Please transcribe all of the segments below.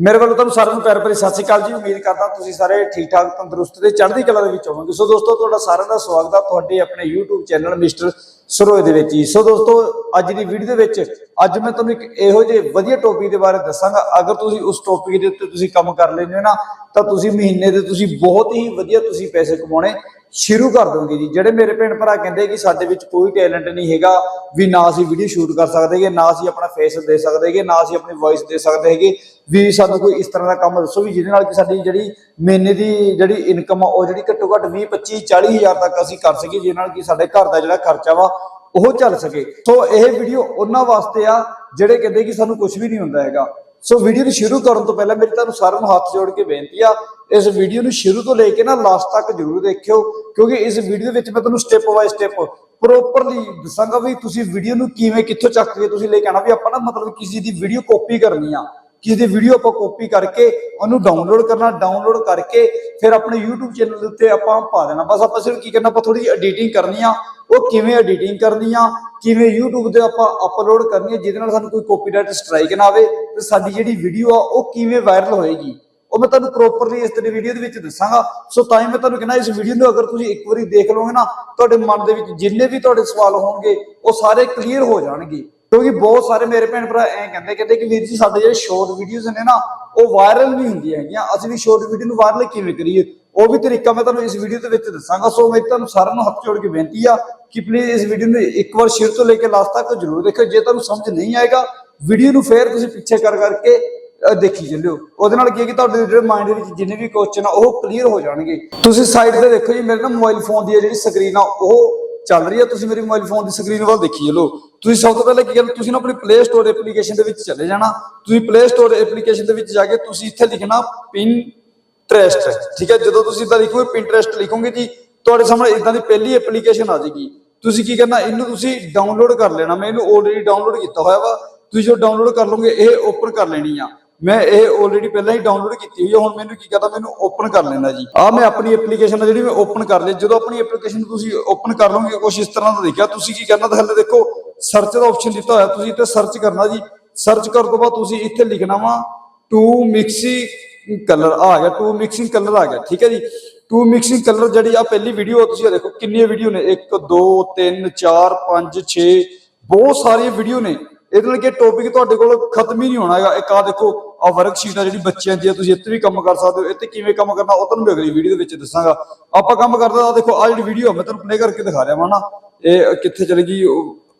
ਮੇਰੇ ਵੱਲੋਂ ਤੁਹਾਨੂੰ ਸਾਰਿਆਂ ਨੂੰ ਪਿਆਰ ਭਰੀ ਸਤਿ ਸ਼੍ਰੀ ਅਕਾਲ ਜੀ। ਉਮੀਦ ਕਰਦਾ ਤੁਸੀਂ ਸਾਰੇ ਠੀਕ ਠਾਕ ਤੰਦਰੁਸਤ ਤੇ ਚੜ੍ਹਦੀ ਕਲਾ ਦੇ ਵਿੱਚ ਹੋਵੋਗੇ। ਸੋ ਦੋਸਤੋ, ਤੁਹਾਡਾ ਸਾਰਿਆਂ ਦਾ ਸਵਾਗਤ ਆ ਤੁਹਾਡੇ ਆਪਣੇ YouTube ਚੈਨਲ ਮਿਸਟਰ ਸਰੋਏ ਦੇ ਵਿੱਚ ਜੀ। ਸੋ ਦੋਸਤੋ, ਅੱਜ ਦੀ ਵੀਡੀਓ ਦੇ ਵਿੱਚ ਅੱਜ ਮੈਂ ਤੁਹਾਨੂੰ ਇੱਕ ਇਹੋ ਜਿਹੇ ਵਧੀਆ ਟੌਪਿਕ ਦੇ ਬਾਰੇ ਦੱਸਾਂਗਾ। ਅਗਰ ਤੁਸੀਂ ਉਸ ਟੌਪਿਕ ਦੇ ਉੱਤੇ ਤੁਸੀਂ ਕੰਮ ਕਰ ਲੈਂਦੇ ਹੋ ਨਾ, ਤਾਂ ਤੁਸੀਂ ਮਹੀਨੇ ਦੇ ਤੁਸੀਂ ਬਹੁਤ ਹੀ ਵਧੀਆ ਤੁਸੀਂ ਪੈਸੇ ਕਮਾਉਣੇ ਸ਼ੁਰੂ ਕਰ ਦੋਗੇ ਜੀ। ਜਿਹੜੇ ਮੇਰੇ ਭੈਣ ਭਰਾ ਕਹਿੰਦੇ ਕਿ ਸਾਡੇ ਵਿੱਚ ਕੋਈ ਟੈਲੈਂਟ ਨਹੀਂ ਹੈਗਾ, ਵੀ ਨਾ ਅਸੀਂ ਵੀਡੀਓ ਸ਼ੂਟ ਕਰ ਸਕਦੇ ਹੈਗੇ, ਨਾ ਅਸੀਂ ਆਪਣਾ ਫੇਸ ਦੇ ਸਕਦੇ ਹੈਗੇ, ਨਾ ਅਸੀਂ ਆਪਣੀ ਵੌਇਸ ਦੇ ਸਕਦੇ ਹੈਗੇ, ਵੀ ਸਾਨੂੰ ਕੋਈ ਇਸ ਤਰ੍ਹਾਂ ਦਾ ਕੰਮ ਦੱਸੋ ਵੀ ਜਿਹਦੇ ਨਾਲ ਕਿ ਸਾਡੀ ਜਿਹੜੀ ਮਹੀਨੇ ਦੀ ਜਿਹੜੀ ਇਨਕਮ ਆ, ਉਹ ਜਿਹੜੀ ਘੱਟੋ ਘੱਟ 20 25 40 ਹਜ਼ਾਰ ਤੱਕ ਅਸੀਂ ਕਰ ਸਕੀਏ, ਜਿਹਦੇ ਨਾਲ ਕਿ ਸਾਡੇ ਘਰ ਦਾ ਜਿਹੜਾ ਖਰਚਾ ਵਾ, ਉਹ ਚੱਲ ਸਕੇ। ਸੋ ਇਹ ਵੀਡੀਓ ਉਹਨਾਂ ਵਾਸਤੇ ਆ, ਜਿਹੜੇ ਕਹਿੰਦੇ ਕਿ ਸਾਨੂੰ ਕੁਝ ਵੀ ਨਹੀਂ ਹੁੰਦਾ ਹੈਗਾ। ਸੋ ਵੀਡੀਓ ਨੂੰ ਸ਼ੁਰੂ ਕਰਨ ਤੋਂ ਪਹਿਲਾਂ ਮੇਰੀ ਤੁਹਾਨੂੰ ਸਾਰਿਆਂ ਨੂੰ ਹੱਥ ਜੋੜ ਕੇ ਬੇਨਤੀ ਆ, ਇਸ ਵੀਡੀਓ ਨੂੰ ਸ਼ੁਰੂ ਤੋਂ ਲੈ ਕੇ ਨਾ ਲਾਸਟ ਤੱਕ ਜਰੂਰ ਦੇਖਿਓ, ਕਿਉਂਕਿ ਇਸ ਵੀਡੀਓ ਵਿੱਚ ਮੈਂ ਤੁਹਾਨੂੰ ਸਟੈਪ ਬਾਈ ਸਟੈਪ ਪ੍ਰੋਪਰਲੀ ਦੱਸਾਂਗਾ ਵੀ ਤੁਸੀਂ ਵੀਡੀਓ ਨੂੰ ਕਿਵੇਂ, ਕਿੱਥੋਂ ਚੱਕ ਕੇ ਤੁਸੀਂ ਲੈ ਕੇ ਆਣਾ ਵੀ ਆਪਾਂ ਨਾ ਮਤਲਬ ਕਿਸੇ ਦੀ ਵੀਡੀਓ ਕਾਪੀ ਕਰਨੀ ਆ। ਕਿਸੇ ਦੀ ਵੀਡੀਓ ਆਪਾਂ ਕਾਪੀ ਕਰਕੇ ਉਹਨੂੰ ਡਾਊਨਲੋਡ ਕਰਨਾ ਡਾਊਨਲੋਡ ਕਰਕੇ ਫਿਰ ਆਪਣੇ YouTube ਚੈਨਲ ਦੇ ਉੱਤੇ ਆਪਾਂ ਪਾ ਦੇਣਾ। ਬਸ ਆਪਾਂ ਸਿਰਫ ਕੀ ਕਰਨਾ, ਆਪਾਂ ਥੋੜੀ ਜਿਹੀ ਐਡੀਟਿੰਗ ਕਰਨੀ ਆ ਉਹ ਕਿਵੇਂ ਐਡੀਟਿੰਗ ਕਰਨੀ ਆ ਕਿਵੇਂ YouTube ਤੇ ਆਪਾਂ ਅਪਲੋਡ ਕਰਨੀ ਆ ਜਿਹਦੇ ਨਾਲ ਸਾਨੂੰ ਕੋਈ ਕਾਪੀਰਾਈਟ ਸਟ੍ਰਾਈਕ ਨਾ ਆਵੇ ਤੇ ਸਾਡੀ ਜਿਹੜੀ ਵੀਡੀਓ ਆ, ਉਹ ਕਿਵੇਂ ਵਾਇਰਲ ਹੋਏਗੀ? ਉਹ ਮੈਂ ਤੁਹਾਨੂੰ ਪ੍ਰੋਪਰਲੀ ਇਸ ਤੇਰੀ ਵੀਡੀਓ ਦੇ ਵਿੱਚ ਦੱਸਾਂਗਾ। ਸੋ ਤਾਂ ਹੀ ਮੈਂ ਤੁਹਾਨੂੰ ਕਹਿੰਦਾ, ਇਸ ਵੀਡੀਓ ਨੂੰ ਅਗਰ ਤੁਸੀਂ ਇੱਕ ਵਾਰੀ ਦੇਖ ਲਓਗੇ ਨਾ, ਤੁਹਾਡੇ ਮਨ ਦੇ ਵਿੱਚ ਜਿੰਨੇ ਵੀ ਤੁਹਾਡੇ ਸਵਾਲ ਹੋਣਗੇ, ਉਹ ਸਾਰੇ ਕਲੀਅਰ ਹੋ ਜਾਣਗੇ। ਕਿਉਂਕਿ ਬਹੁਤ ਸਾਰੇ ਮੇਰੇ ਭੈਣ ਭਰਾ ਐਂ ਕਹਿੰਦੇ ਕਹਿੰਦੇ ਕਿ ਵੀਰ ਜੀ, ਸਾਡੇ ਜਿਹੜੇ ਸ਼ੋਰਟ ਵੀਡੀਓਜ਼ ਨੇ ਨਾ, ਉਹ ਵਾਇਰਲ ਨਹੀਂ ਹੁੰਦੀਆਂ ਹੈਗੀਆਂ। ਅਸੀਂ ਵੀ ਸ਼ੋਰਟ ਵੀਡੀਓ ਨੂੰ ਵਾਇਰਲ ਕਿਵੇਂ ਕਰੀਏ? ਉਹ ਵੀ ਤਰੀਕਾ ਮੈਂ ਤੁਹਾਨੂੰ ਇਸ ਵੀਡੀਓ ਦੇ ਵਿੱਚ ਦੱਸਾਂਗਾ। ਸੋ ਮੈਂ ਤੁਹਾਨੂੰ ਸਾਰਿਆਂ ਨੂੰ ਹੱਥ ਜੋੜ ਕੇ ਬੇਨਤੀ ਆ ਕਿ ਪਲੀਜ਼ ਇਸ ਵੀਡੀਓ ਨੂੰ ਇੱਕ ਵਾਰ ਸ਼ੇਅਰ ਤੋਂ ਲੈ ਕੇ ਲਾਸਟ ਤੱਕ ਜ਼ਰੂਰ ਦੇਖੋ ਜੇ ਤੁਹਾਨੂੰ ਸਮਝ ਨਹੀਂ ਆਏਗਾ ਵੀਡੀਓ ਨੂੰ ਫੇਰ ਤੁਸੀਂ ਪਿੱਛੇ ਕਰ ਕਰਕੇ ਦੇਖੀ ਚੱਲਿਓ। ਉਹਦੇ ਨਾਲ ਕੀ ਹੈ ਕਿ ਤੁਹਾਡੇ ਜਿਹੜੇ ਮਾਈਂਡ ਦੇ ਵਿੱਚ ਜਿੰਨੇ ਵੀ ਕੁਐਸਚਨ ਆ, ਉਹ ਕਲੀਅਰ ਹੋ ਜਾਣਗੇ। ਤੁਸੀਂ ਸਾਈਡ ਤੇ ਦੇਖੋ ਜੀ, ਮੇਰੇ ਨਾ ਮੋਬਾਈਲ ਫੋਨ ਦੀ ਜਿਹੜੀ ਸਕਰੀਨ ਆ, ਉਹ ਚੱਲ ਰਹੀ ਆ। ਤੁਸੀਂ ਮੇਰੀ ਮੋਬਾਈਲ ਫੋਨ ਦੀ ਸਕਰੀਨ ਵੱਲ ਦੇਖੀ ਚੱਲੋ। ਤੁਸੀਂ ਸਭ ਤੋਂ ਪਹਿਲਾਂ ਕੀ ਕਰਨਾ, ਤੁਸੀਂ ਨਾ ਆਪਣੀ ਪਲੇ ਸਟੋਰ ਐਪਲੀਕੇਸ਼ਨ ਦੇ ਵਿੱਚ ਚਲੇ ਜਾਣਾ। ਤੁਸੀਂ ਪਲੇ ਸਟੋਰ ਐਪਲੀਕੇਸ਼ਨ ਦੇ ਵਿੱਚ ਜਾ ਕੇ ਤੁਸੀਂ ਇੱਥੇ ਲਿਖਣਾ ਪਿਨ ਟਰੈਸਟ ਠੀਕ ਹੈ? ਜਦੋਂ ਤੁਸੀਂ ਇਦਾਂ ਲਿਖੋਗੇ ਪਿੰਟਰੈਸਟ ਲਿਖੋਗੇ ਜੀ, ਤੁਹਾਡੇ ਸਾਹਮਣੇ ਇਦਾਂ ਦੀ ਪਹਿਲੀ ਐਪਲੀਕੇਸ਼ਨ ਆ ਜਾਏਗੀ। ਤੁਸੀਂ ਕੀ ਕਰਨਾ, ਇਹਨੂੰ ਤੁਸੀਂ ਡਾਊਨਲੋਡ ਕਰ ਲੈਣਾ, ਮੈਂ ਇਹਨੂੰ ਆਲਰੇਡੀ ਡਾਊਨਲੋਡ ਕੀਤਾ ਹੋਇਆ ਵਾ। ਤੁਸੀਂ ਜੋ ਡਾਊਨਲੋਡ ਕਰ ਲਓਗੇ, ਇਹ ਓਪਨ ਕਰ ਲੈਣੀ ਆ। ਮੈਂ ਇਹ ਆਲਰੇਡੀ ਪਹਿਲਾਂ ਹੀ ਡਾਊਨਲੋਡ ਕੀਤੀ ਹੋਈ ਹੈ ਹੁਣ ਮੈਨੂੰ ਕੀ ਕਰਦਾ ਮੈਨੂੰ ਓਪਨ ਕਰ ਲੈਣਾ ਜੀ। ਆ ਮੈਂ ਆਪਣੀ ਐਪਲੀਕੇਸ਼ਨ ਜਿਹੜੀ ਮੈਂ ਓਪਨ ਕਰ ਲਈ। ਜਦੋਂ ਆਪਣੀ ਐਪਲੀਕੇਸ਼ਨ ਤੁਸੀਂ ਓਪਨ ਕਰ ਲਓਗੇ ਕੁਝ ਇਸ ਤਰ੍ਹਾਂ ਦਾ ਦੇਖਿਆ, ਤੁਸੀਂ ਕੀ ਕਰਨਾ ਥੱਲੇ ਦੇਖੋ ਸਰਚ ਦਾ ਆਪਸ਼ਨ ਦਿੱਤਾ ਹੋਇਆ, ਤੁਸੀਂ ਇੱਥੇ ਸਰਚ ਕਰਨਾ ਜੀ। ਸਰਚ ਕਰਨ ਤੋਂ ਬਾਅਦ ਤੁਸੀਂ ਇੱਥੇ ਲਿਖਣਾ ਵਾ ਟੂ ਮਿਕਸੀ ਕਲਰ ਆ ਗਿਆ ਟੂ ਮਿਕਸਿੰਗ ਕਲਰ ਆ ਗਿਆ, ਠੀਕ ਹੈ ਜੀ। ਟੂ ਮਿਕਸਿੰਗ ਕਲਰ ਜਿਹੜੀ ਆ ਪਹਿਲੀ ਵੀਡੀਓ ਤੁਸੀਂ ਆਹ ਦੇਖੋ ਕਿੰਨੀਆਂ ਵੀਡੀਓ ਨੇ। 1 2 3 4 5 6 ਬਹੁਤ ਸਾਰੀਆਂ ਵੀਡੀਓ ਨੇ। ਇਹਦੇ ਨਾਲ ਕਿ ਟੌਪਿਕ ਤੁਹਾਡੇ ਕੋਲ ਖਤਮ ਹੀ ਨਹੀਂ ਹੋਣਾ ਹੈਗਾ। ਇੱਕ ਆ ਦੇਖੋ ਆ ਵਰਕਸ਼ੀਟ ਆ ਜਿਹੜੀ ਬੱਚਿਆਂ ਦੀ ਆ ਤੁਸੀਂ ਇੱਥੇ ਵੀ ਕੰਮ ਕਰ ਸਕਦੇ ਹੋ। ਇੱਥੇ ਕਿਵੇਂ ਕੰਮ ਕਰਨਾ, ਉਹ ਤੁਹਾਨੂੰ ਮੈਂ ਅਗਲੀ ਵੀਡੀਓ ਦੇ ਵਿੱਚ ਦੱਸਾਂਗਾ। ਆਪਾਂ ਕੰਮ ਕਰਦੇ ਆ ਦੇਖੋ ਆ ਜਿਹੜੀ ਵੀਡੀਓ ਮੈਂ ਤੁਹਾਨੂੰ ਪਲੇ ਕਰਕੇ ਦਿਖਾ ਰਿਹਾ ਵਾਂ ਨਾ। ਇਹ ਕਿੱਥੇ ਚਲੇ ਗਈ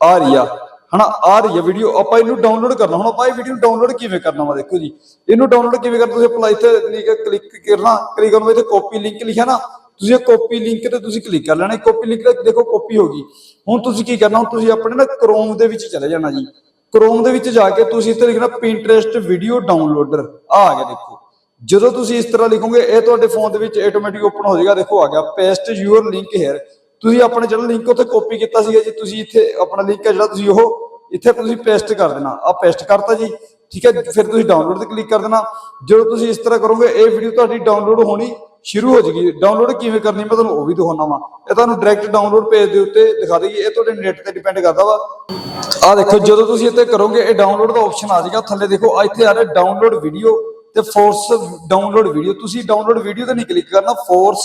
ਆ ਰਹੀ ਆ। ਹਨਾ ਆ ਰਹੀ ਹੈ ਵੀਡੀਓ ਆਪਾਂ ਇਹਨੂੰ ਡਾਊਨਲੋਡ ਕਰਨਾ। ਹੁਣ ਆਪਾਂ ਇਹ ਵੀਡੀਓ ਡਾਊਨਲੋਡ ਕਿਵੇਂ ਕਰਨਾ ਵਾ ਦੇਖੋ ਜੀ। ਇਹਨੂੰ ਡਾਊਨਲੋਡ ਕਿਵੇਂ ਕਰਨਾ, ਤੁਸੀਂ ਅਪਲਾਈ ਤੇ ਕਲਿੱਕ ਕਰਨਾ ਕਲਿੱਕ ਕਰਨ ਇੱਥੇ ਕਾਪੀ ਲਿੰਕ ਲਿਖਿਆ ਨਾ, ਤੁਸੀਂ ਇਹ ਕਾਪੀ ਲਿੰਕ ਤੇ ਤੁਸੀਂ ਕਲਿੱਕ ਕਰ ਲੈਣਾ। ਕਾਪੀ ਲਿੰਕ ਤੇ ਦੇਖੋ ਕਾਪੀ ਹੋ ਗਈ। ਹੁਣ ਤੁਸੀਂ ਕੀ ਕਰਨਾ, ਹੁਣ ਤੁਸੀਂ ਆਪਣੇ ਨਾ ਕ੍ਰੋਮ ਦੇ ਵਿੱਚ ਚਲੇ ਜਾਣਾ ਜੀ। ਕ੍ਰੋਮ ਦੇ ਵਿੱਚ ਜਾ ਕੇ ਤੁਸੀਂ ਇੱਥੇ ਲਿਖਣਾ ਪਿੰਟਰੈਸਟ ਵੀਡੀਓ ਡਾਊਨਲੋਡਰ ਆ ਆ ਗਿਆ ਦੇਖੋ। ਜਦੋਂ ਤੁਸੀਂ ਇਸ ਤਰ੍ਹਾਂ ਲਿਖੋਗੇ, ਇਹ ਤੁਹਾਡੇ ਫੋਨ ਦੇ ਵਿੱਚ ਆਟੋਮੈਟਿਕ ਓਪਨ ਹੋ ਜਾਏਗਾ। ਦੇਖੋ, ਆ ਗਿਆ। ਪੇਸਟ ਯੂਅਰ ਲਿੰਕ ਹੇਅਰ ਤੁਸੀਂ ਆਪਣੇ ਜਿਹੜਾ ਲਿੰਕ ਉੱਥੇ ਕਾਪੀ ਕੀਤਾ ਸੀਗਾ ਜੀ, ਤੁਸੀਂ ਇੱਥੇ ਆਪਣਾ ਲਿੰਕ ਹੈ ਜਿਹੜਾ ਤੁਸੀਂ ਉਹ, ਇੱਥੇ ਤੁਸੀਂ ਪੇਸਟ ਕਰ ਦੇਣਾ। ਆ ਪੇਸਟ ਕਰਤਾ ਜੀ, ਠੀਕ ਹੈ? ਫਿਰ ਤੁਸੀਂ ਡਾਊਨਲੋਡ ਤੇ ਕਲਿੱਕ ਕਰ ਦੇਣਾ। ਜਦੋਂ ਤੁਸੀਂ ਇਸ ਤਰ੍ਹਾਂ ਕਰੋਗੇ, ਇਹ ਵੀਡੀਓ ਤੁਹਾਡੀ ਡਾਊਨਲੋਡ ਹੋਣੀ ਸ਼ੁਰੂ ਹੋ ਜਾਏਗੀ। ਡਾਊਨਲੋਡ ਕਿਵੇਂ ਕਰਨੀ, ਮੈਂ ਤੁਹਾਨੂੰ ਉਹ ਵੀ ਦਿਖਾਉਣਾ ਵਾ। ਇਹ ਤੁਹਾਨੂੰ ਡਾਇਰੈਕਟ ਡਾਊਨਲੋਡ ਪੇਜ ਦੇ ਉੱਤੇ ਦਿਖਾ ਦੇਗੀ ਇਹ ਤੁਹਾਡੇ ਨੈਟ ਤੇ ਡਿਪੈਂਡ ਕਰਦਾ ਵਾ। ਆ ਦੇਖੋ, ਜਦੋਂ ਤੁਸੀਂ ਇੱਥੇ ਕਰੋਗੇ, ਇਹ ਡਾਊਨਲੋਡ ਦਾ ਆਪਸ਼ਨ ਆ ਜਾਏਗਾ। ਥੱਲੇ ਦੇਖੋ ਆ ਇੱਥੇ ਆ ਰਿਹਾ ਡਾਊਨਲੋਡ ਵੀਡੀਓ ਤੇ ਫੋਰਸ ਡਾਊਨਲੋਡ ਵੀਡੀਓ ਤੁਸੀਂ ਡਾਊਨਲੋਡ ਵੀਡੀਓ ਤੇ ਨਹੀਂ ਕਲਿੱਕ ਕਰਨਾ ਫੋਰਸ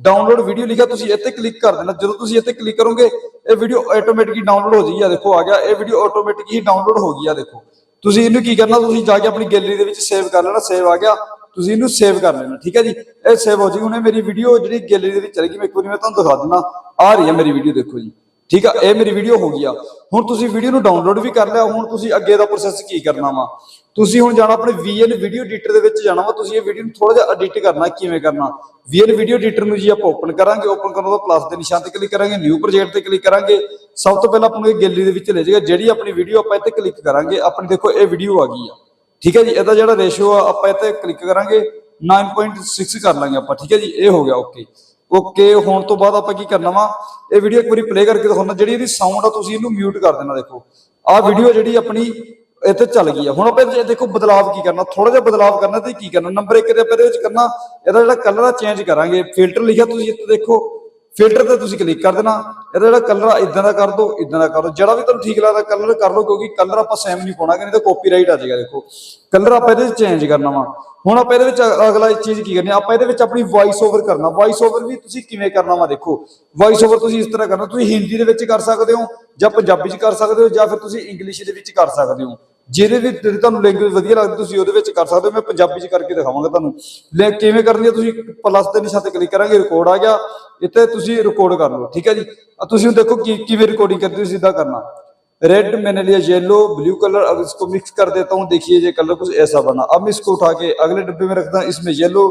ਡਾਊਨਲੋਡ ਵੀਡੀਓ ਲਿਖਿਆ, ਤੁਸੀਂ ਇੱਥੇ ਕਲਿੱਕ ਕਰ ਦੇਣਾ। ਜਦੋਂ ਤੁਸੀਂ ਇੱਥੇ ਕਲਿੱਕ ਕਰੋਗੇ, ਇਹ ਵੀਡੀਓ ਆਟੋਮੈਟਿਕਲੀ ਡਾਊਨਲੋਡ ਹੋ ਜਾਈ ਆ ਦੇਖੋ, ਆ ਗਿਆ, ਇਹ ਵੀਡੀਓ ਆਟੋਮੈਟਿਕਲੀ ਡਾਊਨਲੋਡ ਹੋ ਗਈ ਆ ਦੇਖੋ। ਤੁਸੀਂ ਇਹਨੂੰ ਕੀ ਕਰਨਾ, ਤੁਸੀਂ ਜਾ ਕੇ ਆਪਣੀ ਗੈਲਰੀ ਦੇ ਵਿੱਚ ਸੇਵ ਕਰ ਲੈਣਾ ਸੇਵ ਆ ਗਿਆ, ਤੁਸੀਂ ਇਹਨੂੰ ਸੇਵ ਕਰ ਲੈਣਾ, ਠੀਕ ਹੈ ਜੀ? ਇਹ ਸੇਵ ਹੋ ਜਾਏਗੀ, ਹੁਣ ਮੇਰੀ ਵੀਡੀਓ ਜਿਹੜੀ ਗੈਲਰੀ ਦੇ ਵਿੱਚ ਚਲ ਗਈ, ਮੈਂ ਇੱਕ ਵਾਰੀ ਮੈਂ ਤੁਹਾਨੂੰ ਦਿਖਾ ਦਿੰਦਾ ਆ ਰਹੀ ਹੈ ਮੇਰੀ ਵੀਡੀਓ ਦੇਖੋ ਜੀ। ਠੀਕ ਆ, ਇਹ ਮੇਰੀ ਵੀਡੀਓ ਹੋ ਗਈ ਆ। ਹੁਣ ਤੁਸੀਂ ਵੀਡੀਓ ਨੂੰ ਡਾਊਨਲੋਡ ਵੀ ਕਰ ਲਿਆ, ਹੁਣ ਤੁਸੀਂ ਅੱਗੇ ਦਾ ਪ੍ਰੋਸੈਸ ਕੀ ਕਰਨਾ ਵਾ? ਤੁਸੀਂ ਹੁਣ ਜਾਣਾ ਆਪਣੇ VN ਵੀਡੀਓ ਐਡੀਟਰ ਦੇ ਵਿੱਚ ਜਾਣਾ ਵਾ, ਤੁਸੀਂ ਇਹ ਵੀਡੀਓ ਨੂੰ ਥੋੜਾ ਜਿਹਾ ਐਡਿਟ ਕਰਨਾ, ਕਿਵੇਂ ਕਰਨਾ? VN ਵੀਡੀਓ ਐਡੀਟਰ ਨੂੰ ਜੀ ਆਪਾਂ ਓਪਨ ਕਰਾਂਗੇ ਓਪਨ ਕਰਨ ਤੋਂ ਪਲੱਸ ਦੇ ਨਿਸ਼ਾਨ ਤੇ ਕਲਿੱਕ ਕਰਾਂਗੇ ਨਿਊ ਪ੍ਰੋਜੈਕਟ ਤੇ ਕਲਿੱਕ ਕਰਾਂਗੇ। ਸਭ ਤੋਂ ਪਹਿਲਾਂ ਆਪਾਂ ਨੂੰ ਇਹ ਗੈਲਰੀ ਦੇ ਵਿੱਚ ਲੈ ਜਾਏਗਾ, ਜਿਹੜੀ ਆਪਣੀ ਵੀਡੀਓ ਆਪਾਂ ਇੱਥੇ ਕਲਿੱਕ ਕਰਾਂਗੇ। ਆਪਣੀ ਦੇਖੋ, ਇਹ ਵੀਡੀਓ ਆ ਗਈ ਆ। ਠੀਕ ਹੈ ਜੀ, ਇਹਦਾ ਜਿਹੜਾ ਰੇਸ਼ੋ ਆ, ਆਪਾਂ ਇੱਥੇ ਕਲਿੱਕ ਕਰਾਂਗੇ 9.6 ਕਰ ਲਾਂਗੇ ਆਪਾਂ, ਠੀਕ ਹੈ ਜੀ, ਇਹ ਹੋ ਗਿਆ ਓਕੇ ਓਕੇ, ਹੋਣ ਤੋਂ ਬਾਅਦ ਆਪਾਂ ਕੀ ਕਰਨਾ ਵਾ? ਇਹ ਵੀਡੀਓ ਇੱਕ ਵਾਰੀ ਪਲੇ ਕਰਕੇ ਦਿਖਾਉਣਾ, ਜਿਹੜੀ ਇਹਦੀ ਸਾਊਂਡ ਆ, ਤੁਸੀਂ ਇਹਨੂੰ ਮਿਊਟ ਕਰ ਦੇਣਾ, ਦੇਖੋ। ਆਹ ਵੀਡੀਓ ਜਿਹੜੀ ਆਪਣੀ ਇੱਥੇ ਚੱਲ ਗਈ ਆ। ਹੁਣ ਆਪਾਂ ਇਹ ਦੇਖੋ ਬਦਲਾਵ ਕੀ ਕਰਨਾ ਥੋੜਾ ਜਿਹਾ ਬਦਲਾਵ ਕਰਨਾ ਤੇ ਕੀ ਕਰਨਾ? ਨੰਬਰ 1 ਤੇ ਆਪਾਂ ਇਹਦੇ ਵਿੱਚ ਕਰਨਾ, ਇਹਦਾ ਜਿਹੜਾ ਕਲਰ ਆ ਚੇਂਜ ਕਰਾਂਗੇ। ਫਿਲਟਰ ਲਿਖਿਆ ਤੁਸੀਂ ਇੱਥੇ ਦੇਖੋ। ਫਿਲਟਰ ਤੇ ਤੁਸੀਂ ਕਲਿੱਕ ਕਰ ਦੇਣਾ। ਇਹਦਾ ਜਿਹੜਾ ਕਲਰ ਆ ਇਦਾਂ ਦਾ ਕਰ ਦਿਓ ਇਦਾਂ ਦਾ ਕਰ ਦਿਓ ਜਿਹੜਾ ਵੀ ਤੁਹਾਨੂੰ ਠੀਕ ਲੱਗਦਾ ਕਲਰ ਕਰ ਲਓ, ਕਿਉਂਕਿ ਕਲਰ ਆਪਾਂ ਸੇਮ ਨਹੀਂ ਪਾਉਣਾ ਕਿ ਨਹੀਂ ਤਾਂ ਕਾਪੀਰਾਈਟ ਆ ਜਾਏਗਾ, ਦੇਖੋ। ਕਲਰ ਆਪਾਂ ਇਹਦੇ ਵਿੱਚ ਚੇਂਜ ਕਰਨਾ ਵਾ। ਹੁਣ ਆਪਾਂ ਇਹਦੇ ਵਿੱਚ ਅਗਲਾ ਚੀਜ਼ ਕੀ ਕਰਨੀ ਆਪਾਂ ਇਹਦੇ ਵਿੱਚ ਆਪਣੀ ਵੌਇਸ ਓਵਰ ਕਰਨਾ। ਵੌਇਸ ਓਵਰ ਵੀ ਤੁਸੀਂ ਕਿਵੇਂ ਕਰਨਾ ਵਾ, ਦੇਖੋ। ਵੌਇਸ ਓਵਰ ਤੁਸੀਂ ਇਸ ਤਰ੍ਹਾਂ ਕਰਨਾ। ਤੁਸੀਂ ਹਿੰਦੀ ਦੇ ਵਿੱਚ ਕਰ ਸਕਦੇ ਹੋ ਜਾਂ ਪੰਜਾਬੀ 'ਚ ਕਰ ਸਕਦੇ ਹੋ ਜਾਂ ਫਿਰ ਤੁਸੀਂ ਇੰਗਲਿਸ਼ ਦੇ ਵਿੱਚ ਕਰ ਸਕਦੇ ਹੋ। ਜਿਹਦੇ ਵੀ ਜਿਹੜੀ ਤੁਹਾਨੂੰ ਲੈਂਗੁਏਜ ਵਧੀਆ ਲੱਗਦੀ ਤੁਸੀਂ ਉਹਦੇ ਵਿੱਚ ਕਰ ਸਕਦੇ ਹੋ ਮੈਂ ਪੰਜਾਬੀ 'ਚ ਕਰਕੇ ਦਿਖਾਵਾਂਗਾ ਤੁਹਾਨੂੰ ਲੈ ਕਿਵੇਂ ਕਰਨੀ ਹੈ ਤੁਸੀਂ ਪਲੱਸ ਦੇ ਨਿਸ਼ਾਨ ਤੇ ਕਲਿੱਕ ਕਰਾਂਗੇ ਰਿਕਾਰਡ ਆ ਗਿਆ ਇੱਥੇ ਤੁਸੀਂ ਰਿਕਾਰਡ ਕਰ ਲਓ ਠੀਕ ਹੈ ਜੀ ਆ ਤੁਸੀਂ ਹੁਣ ਦੇਖੋ ਕੀ ਕਿਵੇਂ ਰਿਕਾਰਡਿੰਗ ਕਰਦੇ ਹੋ ਸਿੱਧਾ ਕਰਨਾ रेड मैंने लिया येलो ब्लू कलर अब इसको मिक्स कर देता हूँ देखिए ये कलर कुछ ऐसा बना अब मैं इसको उठा के अगले डब्बे में रखता हूँ इसमें येलो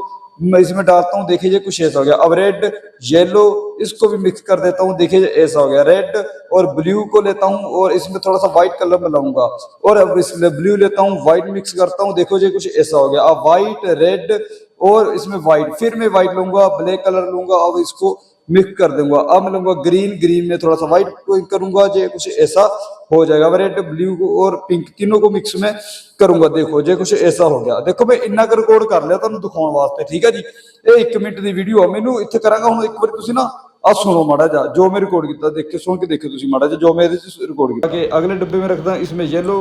मैं इसमें डालता हूँ देखिए ये कुछ ऐसा हो गया अब रेड येलो इसको भी मिक्स कर देता हूँ देखिए ये ऐसा हो गया रेड और ब्लू को लेता हूँ और इसमें थोड़ा सा व्हाइट कलर मिलाऊंगा और अब इसमें ब्लू लेता हूँ व्हाइट मिक्स करता हूँ देखो ये कुछ ऐसा हो गया अब व्हाइट रेड और इसमें व्हाइट फिर मैं व्हाइट लूंगा ब्लैक कलर लूंगा अब इसको मिक्स कर दूंगा अब मैं लूंगा ग्रीन ग्रीन में थोड़ा सा व्हाइट करूंगा जो कुछ ऐसा हो जाएगा रेड ब्लू और पिंक तीनों को मिक्स में करूंगा देखो जे कुछ ऐसा हो ਗਿਆ ਦੇਖੋ ਮੈਂ ਇੰਨਾ ਕੁ ਰਿਕਾਰਡ ਕਰ ਲਿਆ ਤੁਹਾਨੂੰ ਦਿਖਾਉਣ ਵਾਸਤੇ ਠੀਕ ਹੈ ਜੀ ਇਹ 1 ਮਿੰਟ ਦੀ ਵੀਡੀਓ ਆ ਮੈਨੂੰ ਇੱਥੇ ਕਰਾਂਗਾ ਹੁਣ ਇੱਕ ਵਾਰੀ ਤੁਸੀਂ ਨਾ ਆ ਸੁਣੋ ਮਾੜਾ ਜਾ ਜੋ ਮੈਂ ਰਿਕਾਰਡ ਕੀਤਾ, ਦੇਖ ਕੇ ਸੁਣ ਕੇ ਦੇਖੋ ਤੁਸੀਂ ਮਾੜਾ ਜਾ ਜੋ ਮੈਂ ਇਹਦੇ ਚ ਰਿਕਾਰਡ ਕੀਤਾ। ਕਿ ਅਗਲੇ ਡੱਬੇ ਮੈਂ ਰੱਖਦਾ ਇਸ ਵਿੱਚ ਯੈਲੋ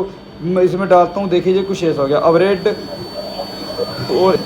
ਇਸ ਵਿੱਚ ਡਾਲਤਾ ਹੂੰ ਦੇਖੀਏ ਜੇ ਕੁਛ ਐਸਾ ਹੋ ਗਿਆ। ਅਵਰੇਟ ਔਰ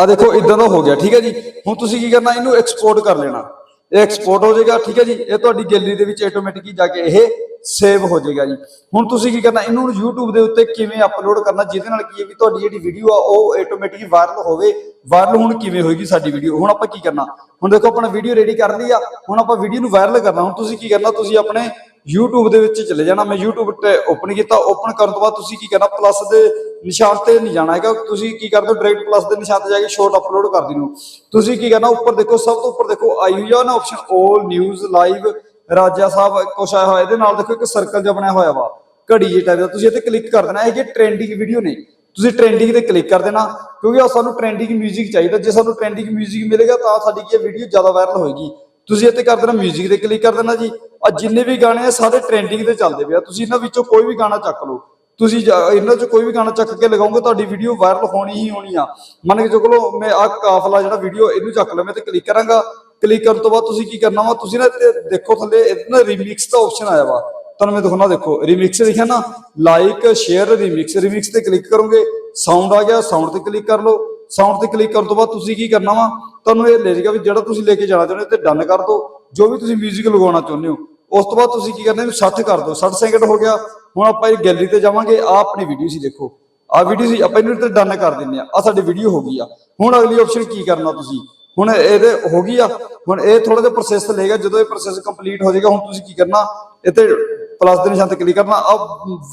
ਆ ਦੇਖੋ ਇਦਾਂ ਦਾ ਹੋ ਗਿਆ, ਠੀਕ ਹੈ ਜੀ। ਹੁਣ ਤੁਸੀਂ ਕੀ ਕਰਨਾ, ਇਹਨੂੰ ਐਕਸਪੋਰਟ ਕਰ ਲੈਣਾ। ਇਹ ਐਕਸਪੋਰਟ ਹੋ ਜਾਏਗਾ, ਠੀਕ ਹੈ ਜੀ। ਇਹ ਤੁਹਾਡੀ ਗੈਲਰੀ ਦੇ ਵਿੱਚ ਆਟੋਮੈਟਿਕਲੀ ਜਾ ਕੇ ਇਹ ਸੇਵ ਹੋ ਜਾਏਗਾ ਜੀ। ਹੁਣ ਤੁਸੀਂ ਕੀ ਕਰਨਾ, ਇਹਨੂੰ YouTube ਦੇ ਉੱਤੇ ਕਿਵੇਂ ਅਪਲੋਡ ਕਰਨਾ, ਜਿਹਦੇ ਨਾਲ ਕੀ ਹੈ ਵੀ ਤੁਹਾਡੀ ਜਿਹੜੀ ਵੀਡੀਓ ਆ, ਉਹ ਆਟੋਮੈਟਿਕਲੀ ਵਾਇਰਲ ਹੋਵੇ ਵਾਇਰਲ ਹੁਣ ਕਿਵੇਂ ਹੋਏਗੀ ਸਾਡੀ ਵੀਡੀਓ ਹੁਣ ਆਪਾਂ ਕੀ ਕਰਨਾ? ਹੁਣ ਦੇਖੋ ਆਪਣਾ ਵੀਡੀਓ ਰੈਡੀ ਕਰ ਲਈ ਆ। ਹੁਣ ਆਪਾਂ ਵੀਡੀਓ ਨੂੰ ਵਾਇਰਲ ਕਰਨਾ। ਹੁਣ ਤੁਸੀਂ ਕੀ ਕਰਨਾ? ਤੁਸੀਂ ਆਪਣੇ YouTube ਦੇ ਵਿੱਚ ਚਲੇ ਜਾਣਾ। ਮੈਂ YouTube ਤੇ ਓਪਨ ਕੀਤਾ। ਓਪਨ ਕਰਨ ਤੋਂ ਬਾਅਦ ਤੁਸੀਂ ਕੀ ਕਰਨਾ? ਪਲੱਸ ਦੇ ਨਿਸ਼ਾਨ ਤੇ ਨਹੀਂ ਜਾਣਾ ਹੈਗਾ। ਤੁਸੀਂ ਕੀ ਕਰਦੇ ਹੋ? ਡਾਇਰੈਕਟ ਪਲੱਸ ਦੇ ਨਿਸ਼ਾਨ ਤੇ ਜਾ ਕੇ ਸ਼ਾਰਟ ਅਪਲੋਡ ਕਰ ਦਿੰਦੇ ਤੁਸੀਂ ਕੀ ਕਰਨਾ? ਉੱਪਰ ਦੇਖੋ, ਸਭ ਤੋਂ ਉੱਪਰ ਦੇਖੋ, ਆਈ ਹੋਈ ਆ ਨਾ option 올 news live Raja Sahib ਕੁਛ ਆਇਆ ਹੋਇਆ। ਇਹਦੇ ਨਾਲ ਦੇਖੋ, ਇੱਕ ਸਰਕਲ ਜਿਹਾ ਬਣਿਆ ਹੋਇਆ ਵਾ। ਘੜੀ ਜਿਹੀ ਟਾਈਪ ਦਾ। ਤੁਸੀਂ ਇੱਥੇ ਕਲਿੱਕ ਕਰ ਦੇਣਾ। ਇਹ ਜੇ ਟ੍ਰੈਂਡਿੰਗ ਵੀਡੀਓ ਨੇ। ਤੁਸੀਂ ਟ੍ਰੈਂਡਿੰਗ ਤੇ ਕਲਿੱਕ ਕਰ ਦੇਣਾ ਕਿਉਂਕਿ ਆ ਸਾਨੂੰ ਟ੍ਰੈਂਡਿੰਗ 뮤직 ਚਾਹੀਦਾ ਜੇ ਸਾਨੂੰ ਟ੍ਰੈਂਡਿੰਗ 뮤직 ਮਿਲੇਗਾ ਤਾਂ ਸਾਡੀ ਕੀ ਵੀਡੀਓ ਜ਼ਿਆਦਾ ਵਾਇਰਲ ਹੋਏਗੀ ਤੁਸੀਂ ਇੱਥੇ ਕਰ ਦੇਣਾ 뮤직 ਤੇ ਕਲਿੱਕ ਕਰ ਦੇਣਾ ਜੀ ਆ ਜਿੰਨੇ ਵੀ ਗਾਣੇ ਆ ਸਾਰੇ ਟ੍ਰੈਂਡਿੰਗ ਤੇ ਚੱਲਦੇ ਪਏ ਆ ਤੁਸੀਂ ਇਹਨਾਂ ਵਿੱਚੋਂ ਕੋਈ ਵੀ ਗਾਣਾ ਚੱਕ ਲਓ ਤੁਸੀਂ ਜਾ- ਇਹਨਾਂ ਚੋਂ ਕੋਈ ਵੀ ਗਾਣਾ ਚੱਕ ਕੇ ਲਗਾਓਗੇ ਤੁਹਾਡੀ ਵੀਡੀਓ ਵਾਇਰਲ ਹੋਣੀ ਹੀ ਹੋਣੀ ਆ ਮੰਨ ਕੇ ਚਲੋ ਮੈਂ ਆ ਕਾਫਲਾ ਜਿਹੜਾ ਵੀਡੀਓ ਇਹਨੂੰ ਚੱਕ ਲਿਆ ਮੈਂ ਤੇ ਕਲਿੱਕ ਕਰਾਂਗਾ ਕਲਿੱਕ ਕਰਨ ਤੋਂ ਬਾਅਦ ਤੁਸੀਂ ਕੀ ਕਰਨਾ ਵਾ ਤੁਸੀਂ ਨਾ ਇੱਥੇ ਦੇਖੋ ਥੱਲੇ ਇਹਦੇ ਨਾ ਰਿਮਿਕਸ ਦਾ ਆਪਸ਼ਨ ਆਇਆ ਵਾ ਤੁਹਾਨੂੰ ਮੈਂ ਦਿਖਾਉਣਾ, ਦੇਖੋ ਰੀਮਿਕਸ ਲਿਖਿਆ ਨਾ ਲਾਈਕ ਸ਼ੇਅਰ ਰੀਮਿਕਸ ਰਿਮਿਕਸ ਤੇ ਕਲਿੱਕ ਕਰੋਗੇ ਸਾਊਂਡ ਆ ਗਿਆ ਸਾਊਂਡ ਤੇ ਕਲਿੱਕ ਕਰ ਲਓ ਸਾਊਂਡ ਤੇ ਕਲਿੱਕ ਕਰਨ ਤੋਂ ਬਾਅਦ ਤੁਸੀਂ ਕੀ ਕਰਨਾ ਵਾ, ਤੁਹਾਨੂੰ ਇਹ ਲੈ ਜਾਏਗਾ ਵੀ ਜਿਹੜਾ ਤੁਸੀਂ ਲੈ ਕੇ ਜਾਣਾ ਚਾਹੁੰਦੇ ਹੋ ਤੇ ਡਨ ਕਰ ਦਿਓ, ਜੋ ਵੀ ਤੁਸੀਂ 뮤직 ਲਗਾਉਣਾ ਚਾਹੁੰਦੇ ਹੋ। ਉਸ ਤੋਂ ਬਾਅਦ ਤੁਸੀਂ ਕੀ ਕਰਨਾ, ਇਹਨੂੰ 60 ਕਰ ਦਿਓ 60 ਸੈਕਿੰਡ ਹੋ ਗਿਆ, ਹੁਣ ਆਪਾਂ ਇਹ ਗੈਲਰੀ ਤੇ ਜਾਵਾਂਗੇ ਆ ਆਪਣੀ ਵੀਡੀਓ ਸੀ, ਦੇਖੋ ਆ ਵੀਡੀਓ ਸੀ, ਆਪਾਂ ਇਹਨੂੰ ਤੇ ਡਨ ਕਰ ਦਿੰਦੇ ਆ ਆ ਸਾਡੀ ਵੀਡੀਓ ਹੋ ਗਈ ਆ। ਹੁਣ ਅਗਲੀ ਆਪਸ਼ਨ ਕੀ ਕਰਨਾ ਤੁਸੀਂ? ਹੁਣ ਇਹਦੇ ਹੋ ਗਈ ਆ, ਹੁਣ ਇਹ ਥੋੜਾ ਜਿਹਾ ਪ੍ਰੋਸੈਸ ਲਏਗਾ ਜਦੋਂ ਇਹ ਪ੍ਰੋਸੈਸ ਕੰਪਲੀਟ ਹੋ ਜਾਏਗਾ, ਹੁਣ ਤੁਸੀਂ ਕੀ ਕਰਨਾ, ਇੱਥੇ ਪਲੱਸ ਦੇ ਨਿਸ਼ਾਨ ਤੇ ਕਲਿੱਕ ਕਰਨਾ ਆ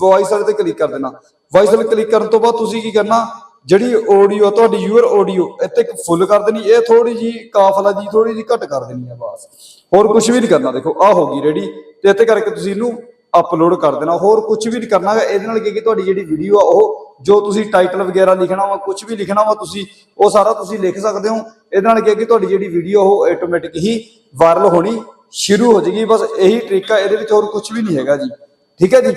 ਵੌਇਸ ਵਾਲੇ ਤੇ ਕਲਿੱਕ ਕਰ ਦੇਣਾ। ਵੌਇਸ ਵਾਲੇ ਕਲਿੱਕ ਕਰਨ ਤੋਂ ਬਾਅਦ ਤੁਸੀਂ ਕੀ ਕਰਨਾ, ਜਿਹੜੀ ਆਡੀਓ ਤੁਹਾਡੀ ਯੂਅਰ ਆਡੀਓ ਇੱਥੇ ਫੁੱਲ ਕਰ ਦੇਣੀ, ਇਹ ਥੋੜੀ ਜੀ ਕਾਫਲਾ ਜੀ ਥੋੜੀ ਜੀ ਘੱਟ ਕਰ ਦੇਣੀ ਆ ਬਸ। ਹੋਰ ਕੁਝ ਵੀ ਨਹੀਂ ਕਰਨਾ, ਦੇਖੋ ਆ ਹੋ ਗਈ ਰੈਡੀ ਤੇ ਇੱਥੇ ਕਰਕੇ ਤੁਸੀਂ ਇਹਨੂੰ ਅਪਲੋਡ ਕਰ ਦੇਣਾ। ਹੋਰ ਕੁਝ ਵੀ ਨਹੀਂ ਕਰਨਾ ਹੈਗਾ ਇਹਦੇ ਨਾਲ ਕੀ ਕਿ ਤੁਹਾਡੀ ਜਿਹੜੀ ਵੀਡੀਓ ਆ, ਉਹ ਜੋ ਤੁਸੀਂ ਟਾਈਟਲ ਵਗੈਰਾ ਲਿਖਣਾ ਵਾ ਕੁਝ ਵੀ ਲਿਖਣਾ ਵਾ, ਤੁਸੀਂ, ਉਹ ਸਾਰਾ ਤੁਸੀਂ ਲਿਖ ਸਕਦੇ ਹੋ। ਇਹਦੇ ਨਾਲ ਕੀ ਕਿ ਤੁਹਾਡੀ ਜਿਹੜੀ ਵੀਡੀਓ ਉਹ ਆਟੋਮੈਟਿਕ ਹੀ ਵਾਇਰਲ ਹੋਣੀ ਸ਼ੁਰੂ ਹੋ ਜਾਏਗੀ ਬਸ ਇਹੀ ਟ੍ਰਿਕ ਆ ਇਹਦੇ ਵਿੱਚ ਹੋਰ ਕੁਝ ਵੀ ਨਹੀਂ ਹੈਗਾ ਜੀ। ਠੀਕ ਹੈ ਜੀ?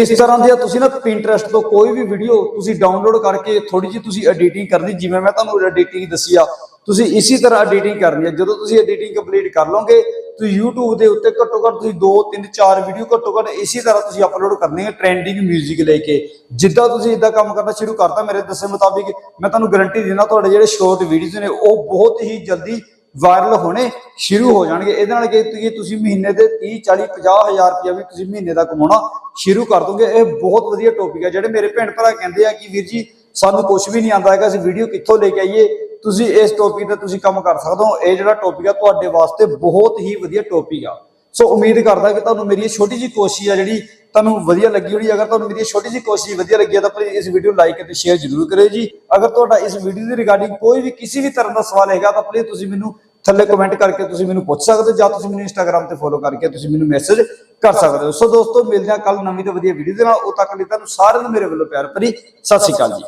ਇਸ ਤਰ੍ਹਾਂ ਦੀਆਂ ਤੁਸੀਂ ਨਾ Pinterest ਤੋਂ ਕੋਈ ਵੀ ਵੀਡੀਓ ਤੁਸੀਂ ਡਾਊਨਲੋਡ ਕਰਕੇ ਥੋੜੀ ਜਿਹੀ ਤੁਸੀਂ ਐਡੀਟਿੰਗ ਕਰਨੀ, ਜਿਵੇਂ ਮੈਂ ਤੁਹਾਨੂੰ ਐਡੀਟਿੰਗ ਦੱਸੀ ਆ ਤੁਸੀਂ ਇਸੇ ਤਰ੍ਹਾਂ ਐਡੀਟਿੰਗ ਕਰਨੀ ਹੈ। ਜਦੋਂ ਤੁਸੀਂ ਐਡੀਟਿੰਗ ਕੰਪਲੀਟ ਕਰ ਲਓਗੇ, ਤੁਸੀਂ YouTube ਦੇ ਉੱਤੇ ਘੱਟੋ ਘੱਟ ਤੁਸੀਂ 2 3 4 ਵੀਡੀਓ ਘੱਟੋ ਘੱਟ ਇਸੇ ਤਰ੍ਹਾਂ ਤੁਸੀਂ ਅਪਲੋਡ ਕਰਨੀ ਹੈ ਟ੍ਰੈਂਡਿੰਗ 뮤직 ਲੈ ਕੇ। ਜਿੱਦਾਂ ਤੁਸੀਂ ਇਦਾਂ ਕੰਮ ਕਰਨਾ ਸ਼ੁਰੂ ਕਰਤਾ ਮੇਰੇ ਦੱਸੇ ਮੁਤਾਬਿਕ, ਮੈਂ ਤੁਹਾਨੂੰ ਗਾਰੰਟੀ ਦਿੰਦਾ, ਤੁਹਾਡੇ ਜਿਹੜੇ ਸ਼ਾਰਟ ਵੀਡੀਓਜ਼ ਨੇ, ਉਹ ਬਹੁਤ ਹੀ ਜਲਦੀ ਵਾਇਰਲ ਹੋਣੇ ਸ਼ੁਰੂ ਹੋ ਜਾਣਗੇ। ਇਹਦੇ ਨਾਲ ਕੀ ਤੁਸੀਂ- ਮਹੀਨੇ ਦੇ 30 40 50 ਹਜ਼ਾਰ ਰੁਪਇਆ ਵੀ ਤੁਸੀਂ ਮਹੀਨੇ ਦਾ ਕਮਾਉਣਾ ਸ਼ੁਰੂ ਕਰ ਦੋਗੇ। ਇਹ ਬਹੁਤ ਵਧੀਆ ਟੌਪਿਕ ਹੈ। ਜਿਹੜੇ ਮੇਰੇ ਭੈਣ ਭਰਾ ਕਹਿੰਦੇ ਆ ਕਿ ਵੀਰ ਜੀ, ਸਾਨੂੰ ਕੁਝ ਵੀ ਨਹੀਂ ਆਉਂਦਾ ਹੈਗਾ, ਅਸੀਂ ਵੀਡੀਓ ਕਿੱਥੋਂ ਲੈ ਕੇ ਆਈਏ? ਤੁਸੀਂ ਇਸ ਟੌਪਿਕ ਤੇ ਤੁਸੀਂ ਕੰਮ ਕਰ ਸਕਦੇ ਹੋ। ਇਹ ਜਿਹੜਾ ਟੌਪਿਕ ਆ, ਤੁਹਾਡੇ ਵਾਸਤੇ ਬਹੁਤ ਹੀ ਵਧੀਆ ਟੌਪਿਕ ਆ। ਸੋ ਉਮੀਦ ਕਰਦਾ ਕਿ ਤੁਹਾਨੂੰ ਮੇਰੀ ਇਹ ਛੋਟੀ ਜੀ ਕੋਸ਼ਿਸ਼ ਆ ਜਿਹੜੀ ਤੁਹਾਨੂੰ ਵਧੀਆ ਲੱਗੀ ਹੋਣੀ। ਅਗਰ ਤੁਹਾਨੂੰ ਮੇਰੀ ਇਹ ਛੋਟੀ ਜੀ ਕੋਸ਼ਿਸ਼ ਵਧੀਆ ਲੱਗੀ ਆ ਤਾਂ ਪਲੀਜ਼ ਇਸ ਵੀਡੀਓ ਲਾਈਕ ਅਤੇ ਸ਼ੇਅਰ ਜ਼ਰੂਰ ਕਰਿਓ ਜੀ। ਅਗਰ ਤੁਹਾਡਾ ਇਸ ਵੀਡੀਓ ਦੇ ਰਿਗਾਰਡਿੰਗ ਕੋਈ ਵੀ ਕਿਸੇ ਵੀ ਤਰ੍ਹਾਂ ਦਾ ਸਵਾਲ ਹੈਗਾ ਤਾਂ ਪਲੀਜ਼ ਤੁਸੀਂ ਮੈਨੂੰ ਥੱਲੇ ਕਮੈਂਟ ਕਰਕੇ ਤੁਸੀਂ ਮੈਨੂੰ ਪੁੱਛ ਸਕਦੇ ਹੋ ਜਾਂ ਤੁਸੀਂ ਮੈਨੂੰ ਇੰਸਟਾਗ੍ਰam ਤੇ ਫੋਲੋ ਕਰਕੇ ਤੁਸੀਂ ਮੈਨੂੰ ਮੈਸੇਜ ਕਰ ਸਕਦੇ ਹੋ। ਸੋ ਦੋਸਤੋ, ਮਿਲਦੇ ਹਾਂ ਕੱਲ ਨਵੀਂ ਤੇ ਵਧੀਆ ਵੀਡੀਓ ਦੇ ਨਾਲ। ਉਹ ਤੱਕ ਲਈ ਤੁਹਾਨੂੰ ਸਾਰਿਆਂ ਨੂੰ ਮੇਰੇ ਵੱਲੋਂ ਪਿਆਰ ਭਰੀ ਸਤਿ ਸ਼੍ਰੀ ਅਕਾਲ ਜੀ।